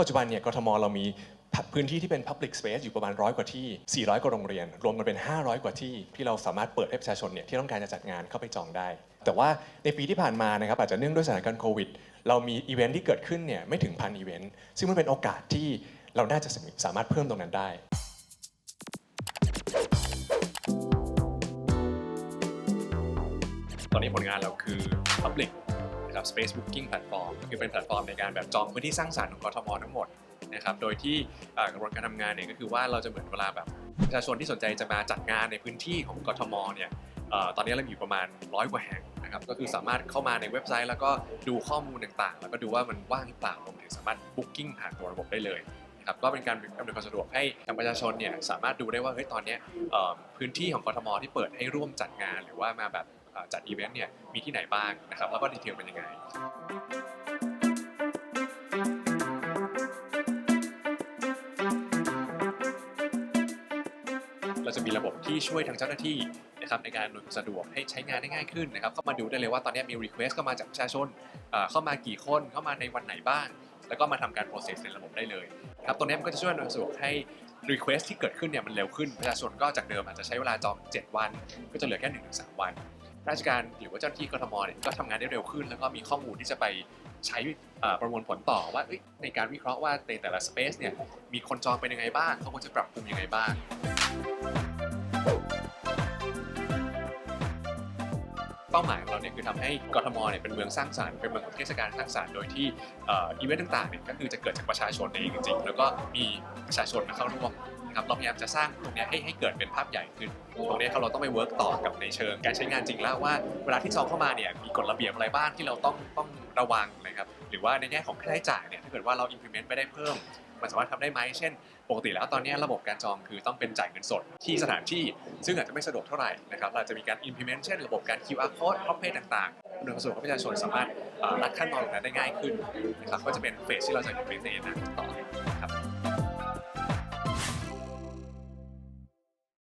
ปัจจุบันเนี่ยกทมเรามีพื้นที่ที่เป็น Public Space อยู่ประมาณร้อยกว่าที่ 400 กว่าโรงเรียน รวมกันเป็น 500 กว่าที่ ที่เราสามารถเปิดให้ประชาชนเนี่ยที่ต้องการจะจัดงานเข้าไปจองได้ แต่ว่าในปีที่ผ่านมานะครับอาจจะเนื่องด้วยสถานการณ์โควิด เรามีอีเวนท์ที่เกิดขึ้นเนี่ยไม่ถึงพันอีเวนต์ซึ่งมันเป็นโอกาสที่เราน่าจะสามารถเพิ่มตรงนั้นได้ตอนนี้ผลงานเราคือ Public นะครับ Space Booking Platform ก็คือเป็นแพลตฟอร์มในการแบบจองพื้นที่สร้างสรรค์ของกทมทั้งหมดนะครับโดยที่กระบวนการทำงานเนี่ยก็คือว่าเราจะเหมือนเวลาแบบประชาชนที่สนใจจะมาจัดงานในพื้นที่ของกทมเนี่ยตอนนี้เรามีอยู่ประมาณร้อยกว่าแห่งนะครับก็คือสามารถเข้ามาในเว็บไซต์ แล้วก็ดูข้อมูลต่างๆ แล้วก็ดูว่ามันว่างหรือเปล่ารวมถึงสามารถ Booking ผ่านตัวระบบได้เลยนะครับก็เป็นการอำนวยความสะดวกให้ทางประชาชนเนี่ยสามารถดูได้ว่าเฮ้ยตอนนี้พื้นที่ของกทมที่เปิดให้ร่วมจัดงานหรือว่ามาแบบ จัดอีเวนต์เนี่ยมีที่ไหนบ้างนะครับแล้วก็ดีเทลเป็นยังไงเราจะมีระบบที่ช่วยทางเจ้าหน้าที่นะครับในการอำนวยความสะดวกให้ใช้งานได้ง่ายขึ้นนะครับเข้ามาดูได้เลยว่าตอนนี้มี request เข้ามาจากประชาชนเข้ามากี่คนเข้ามาในวันไหนบ้าง แล้วก็มาทำการ process ในระบบได้เลยครับตรงนี้มันก็จะช่วยอำนวยความสะดวกให้ request ที่เกิดขึ้นเนี่ยมันเร็วขึ้นประชาชนก็จากเดิมอาจจะใช้เวลาจอง 7 วัน ก็จะเหลือแค่1-3 วัน ราชการหรือว่าเจ้าหน้าที่กทมเนี่ยก็ทำงานได้เร็วขึ้น แล้วก็มีข้อมูลที่จะไปใช้ประมวลผลต่อว่าในการวิเคราะห์ว่าในแต่ละ space เนี่ยมีคนจองเป็นยังไงบ้างเขาควรจะปรับปรุงยังไงบ้างเป้าหมายของเราเนี่ยคือทำให้กทมเนี่ยเป็นเมืองสร้างสรรค์เป็นเมืองเทศกาลสร้างสรรค์โดยที่อีเวนต์ต่างๆเนี่ยก็คือจะเกิดจากประชาชนเองจริงๆแล้วก็มีประชาชนมาเข้าร่วม ครับเราพยายามจะสร้างตรงนี้ให้ให้เกิดเป็นภาพใหญ่ขึ้น ตรงนี้ครับเราต้องไปเวิร์กต่อกับในเชิง การใช้งานจริงแล้วว่าเวลาที่จองเข้ามาเนี่ยมีกฎระเบียบอะไรบ้างที่เราต้องต้องระวังนะครับหรือว่าในแง่ของค่าใช้จ่ายเนี่ยถ้าเกิดว่าเรา implement ไปได้เพิ่มมันสามารถทำได้ไหมเช่น ปกติแล้วตอนนี้ระบบการจองคือต้องเป็นจ่ายเงินสดที่สถานที่ ซึ่งอาจจะไม่สะดวกเท่าไหร่นะครับ เราจะมีการ implement เช่นระบบการ QR code พร้อมเพย์ต่างๆโดยสะดวกของประชาชนสามารถรัดขั้นตอนตรงนั้นได้ง่ายขึ้นนะครับ ก็จะเป็นเฟสที่เราจะ implement ในอนาคตต่อครับ